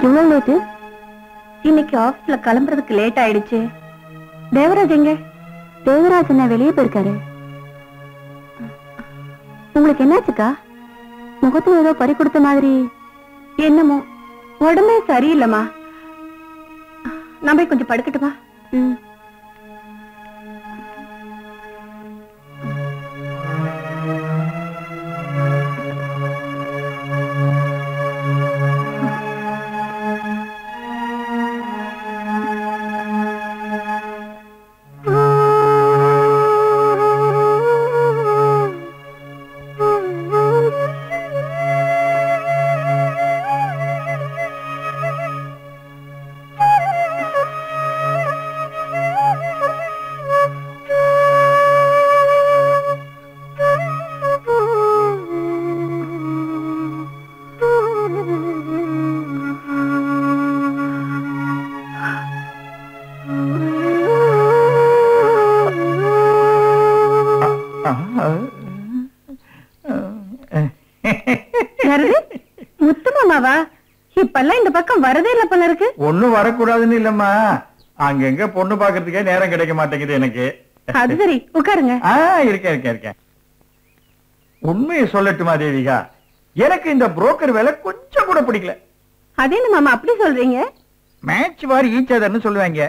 இன்னைக்கு இவ்வளவு லேட்டு இன்னைக்கு ஆபீஸ்ல கிளம்புறதுக்கு லேட் ஆயிடுச்சு. தேவராஜ் எங்க? தேவராஜ் என்ன வெளியே போயிருக்காரு. உங்களுக்கு என்னாச்சுக்கா? முகத்துல ஏதோ பறி கொடுத்த மாதிரி. என்னமோ? உடம்பே சரியில்லைம்மா. நான் போய் கொஞ்சம் படுக்கட்டுமா? ம். யாரது? முத்து மாமாவா இப்பெல்லாம் இந்த பக்கம் வரதே இல்ல போல இருக்கு. ஒண்ணும் வரக்கூடாதுன்னு இல்லம்மா. அங்கங்க பொண்ணு பாக்குறதுக்கே நேரம் கிடைக்க மாட்டேங்குது எனக்கு. அது சரி உட்காருங்க. இருக்கேன் இருக்கேன் இருக்கேன். உண்மையை சொல்லட்டுமா தேவிகா? எனக்கு இந்த புரோக்கர் வேலை கொஞ்சம் கூட பிடிக்கல. அது மாமா அப்படி சொல்றீங்க? மேட்ச் வாரி ஈச்சதர்னு சொல்லுவாங்க.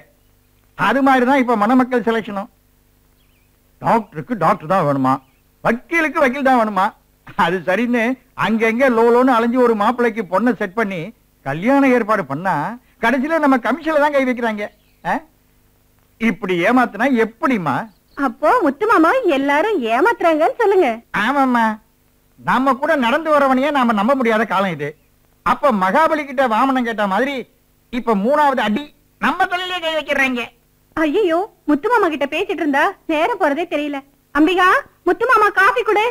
அது மாதிரி தான் இப்ப மணமக்கள் செலக்ஷனும் டாக்டருக்கு டாக்டர் தான் வேணுமா? வக்கீலுக்கு வக்கீல் தான் வேணுமா? அது சரின்னு அங்கங்க லோலோன்னு அலைஞ்சு ஒரு மாப்பிள்ளைக்கு பொண்ணை செட் பண்ணி கல்யாண ஏற்பாடு பண்ணா கடைசியில நம்ம கமிஷன்ல தான் கை வைக்கிறாங்க? இப்படி ஏமாத்துனா எப்படிம்மா? அப்போ முத்து மாமா எல்லாரும் ஏமாத்துறாங்கன்னு சொல்லுங்க. ஆமாம்மா. நாம கூட நடந்து வரவனையே நாம நம்ப முடியாத காலம் இது. அப்ப மகாபலி கிட்ட வாமனம் கேட்ட மாதிரி இப்ப மூணாவது அடி நம்ம தலையிலே கை வைக்கிறாங்க. ஐயோ முத்து மாமா கிட்ட பேசிட்டு இருந்தா நேரம் போறதே தெரியல. அம்பிகா முத்து மாமா காஃபி கொடு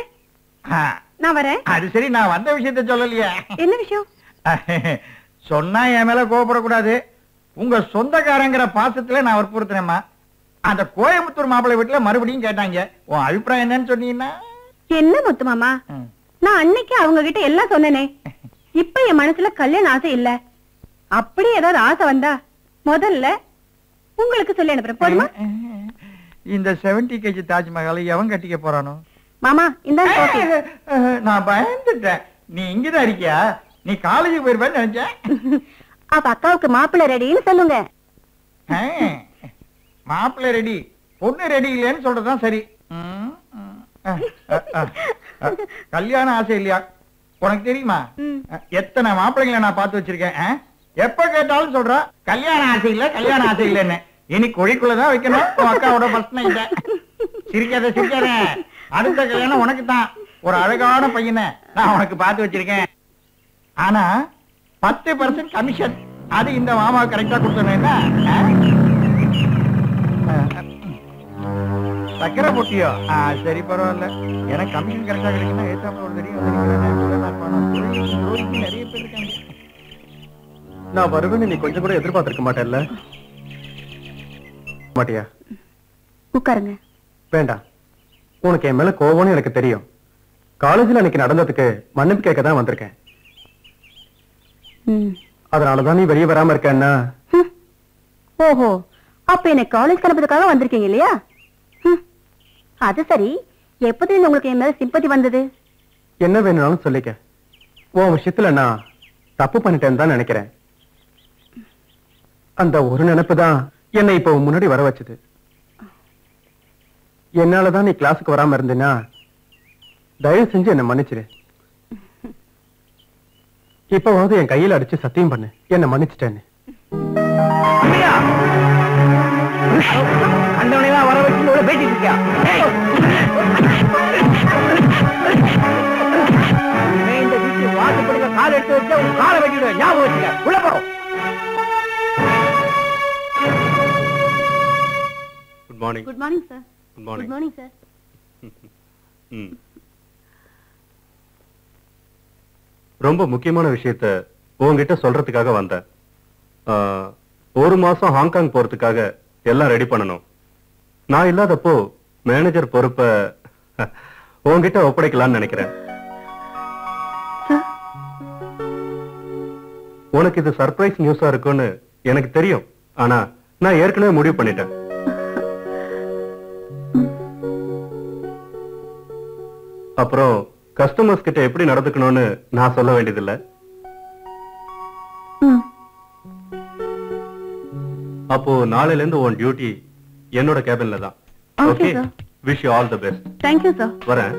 நான் வரேன். அது சரி நான் வந்த விஷயத்த சொல்லலையே. என்ன விஷயம்? சொன்னா என் மேல கோபப்படக்கூடாது உங்க சொந்தக்காரங்கிற பாசத்துல நான் வற்புறுத்தினேம்மா. அந்த கோயம்புத்தூர் மாப்பிள்ளை வீட்டுல மறுபடியும் கேட்டாங்க. உன் அபிப்பிராயம் என்னன்னு சொன்னீங்கன்னா? என்ன முத்து மாமா ம். நான் அன்னைக்கு அவங்க கிட்ட எல்லாம் சொன்னேனே. இப்ப என் மனசுல கல்யாண ஆசை இல்ல. அப்படி ஏதாவது ஆசை வந்தா முதல்ல உங்களுக்கு சொல்லி அனுப்புறேன். போதுமா? இந்த 70 கேஜி தாஜ்மஹாலை எவன் கட்டிக்க போறானோ? மாமா இந்த நான் பயந்துட்டேன். நீ இங்கதான் இருக்கியா? நீ காலேஜுக்கு போயிருப்பேன்னு நினைச்சேன். அப்ப அக்காவுக்கு மாப்பிள்ளை ரெடின்னு சொல்லுங்க. மாப்பிள்ளை ரெடி. பொண்ணு ரெடி இல்லைன்னு சொல்றதுதான் சரி. கல்யாண ஆசை இல்லையா? உனக்கு தெரியுமா? எத்தனை மாப்பிள்ளைங்களை நான் பார்த்து வச்சிருக்கேன்? எப்ப கேட்டாலும் சொல்றா கல்யாண ஆசை இல்ல கல்யாண ஆசை இல்லைன்னு. இனி குழிக்குள்ளதான் வைக்கணும். அக்காவோட ஃபர்ஸ்ட் நைட்ட சிரிக்காத சிரிக்காத. அடுத்த கல்யாணம் உனக்கு தான். ஒரு அழகான பையனை நான் உனக்கு பார்த்து வச்சிருக்கேன். ஆனா பத்து பர்சன்ட் கமிஷன் அது இந்த மாமா கரெக்டா கொடுத்தோன்னா சக்கரை போட்டியோ? சரி பரவாயில்ல. எனக்கு கமிஷன் கரெக்டா கிடைக்குன்னா ஏத்தாப்புல ஒரு தெரியும். நிறைய பேர் இருக்காங்க. நான் வருவேன்னு நீ கொஞ்சம் கூட எதிர்பார்த்திருக்க மாட்டேல்ல? மாட்டியா? உட்காருங்க. வேண்டாம் உனக்கு என் மேல கோவம்னு எனக்கு தெரியும். காலேஜ்ல அன்னைக்கு நடந்ததுக்கு மன்னிப்பு கேட்க தான் வந்திருக்கேன். அதனாலதான் நீ வெளியே வராம இருக்கேன்னா. ஓஹோ. அப்ப என்ன காலேஜ் கிளம்புறதுக்காக வந்திருக்கீங்க இல்லையா. அது சரி. எப்போதுல உங்களுக்கு என் மேல சிம்பத்தி வந்தது? என்ன வேணும்னாலும் சொல்லிக்க. உன் விஷயத்துல நான் தப்பு பண்ணிட்டேன்னு தான் நினைக்கிறேன். அந்த ஒரு நினைப்பு தான் என்னை இப்போ முன்னாடி வர வச்சது. என்னாலதான் நீ கிளாஸுக்கு வராம இருந்தேன்னா தயவு செஞ்சு என்னை மன்னிச்சிரு. இப்பவாவது என் கையில அடிச்சு சத்தியம் பண்ணு. என்னை மன்னிச்சிட்டேன்னு. கண்டவனை தான் வர வச்சு இவ்வளவு பேசிட்டு இருக்கியா? இந்த வீட்டு வாசப்படியில கால் எடுத்து வச்சா உன் காலை வெட்டிடுவேன். ஞாபகம் வச்சுக்க. உள்ள போ. Good morning good morning sir good good morning sir hmm. ரொம்ப முக்கியமான விஷயத்த உங்ககிட்ட சொல்றதுக்காக வந்தேன். ஆ, ஒரு மாசம் ஹாங்காங் போறதுக்காக எல்லாம் ரெடி பண்ணணும். நான் இல்லாதப்போ மேனேஜர் பொறுப்ப உங்ககிட்ட ஒப்படைக்கலாம்னு நினைக்கிறேன். உனக்கு இது சர்ப்ரைஸ் நியூஸா இருக்கும்னு எனக்கு தெரியும். ஆனா நான் ஏற்கனவே முடிவு பண்ணிட்டேன். அப்புறம் கஸ்டமர்ஸ் கிட்ட எப்படி நடந்துக்கணும்னு நான் சொல்ல வேண்டியதில்லை. அப்போ நாளையில இருந்து உன் டியூட்டி என்னோட கேபின்ல தான். Okay. Wish you all the best thank you sir வரேன்.